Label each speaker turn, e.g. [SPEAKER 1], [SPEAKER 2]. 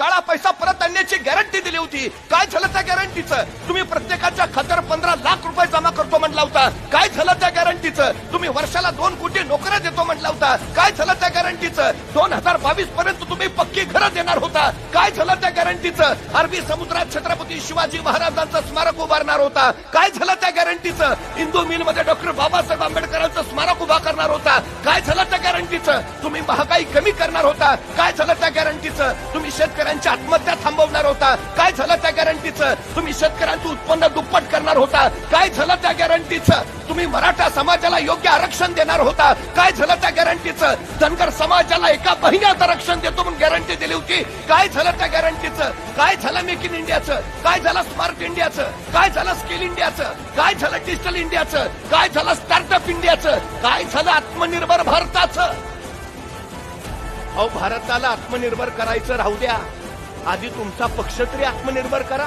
[SPEAKER 1] काळा पैसा परत आणण्याची गॅरंटी दिली होती. काय झालं त्या गॅरंटीचं? तुम्ही प्रत्येकाच्या खात्यावर पंधरा लाख रुपये जमा करतो म्हटला होता. काय झालं त्या गॅरंटीचं? तुम्ही वर्षाला दोन कोटी नोकऱ्या देतो म्हटला होता. काय झालं त्या गॅरंटीचं? दोन हजार बावीस पर्यंत तुम्ही पक्की घरं देणार होता. काय झालं त्या गॅरंटीचं? अरबी समुद्रात छत्रपती शिवाजी महाराजांचं स्मारक उभारणार होता. काय झालं त्या गॅरंटीचं? हिंदू मिलमध्ये डॉक्टर बाबासाहेब आंबेडकरांचं स्मारक उभा करणार होता काय झालं त्या गॅरंटीचं तुम्ही महागाई कमी करणार होता काय झालं त्या गॅरंटीचं तुम्ही शेतकऱ्यांची आत्महत्या थांबवणार होता काय झालं त्या गॅरंटीचं तुम्ही शेतकऱ्यांचं उत्पन्न दुप्पट करणार होता काय झालं त्या गॅरंटीचं तुम्ही मराठा समाजाला योग्य आरक्षण देणार होता काय झालं त्या गॅरंटीचं धनगर समाजाला एका महिन्यात आरक्षण देतो म्हणून गॅरंटी दिली होती काय झालं त्या गॅरंटीचं काय झालं मेक इन इंडियाचं काय झालं स्मार्ट इंडियाचं काय झालं स्किल इंडियाचं काय झालं डिजिटल इंडियाचं काय झालं स्टार्टअप इंडियाचं काय झालं आत्मनिर्भर भारताचं अहो भारताला आत्मनिर्भर करायचं राहू द्या. आधी तुमचा पक्ष तरी आत्मनिर्भर करा.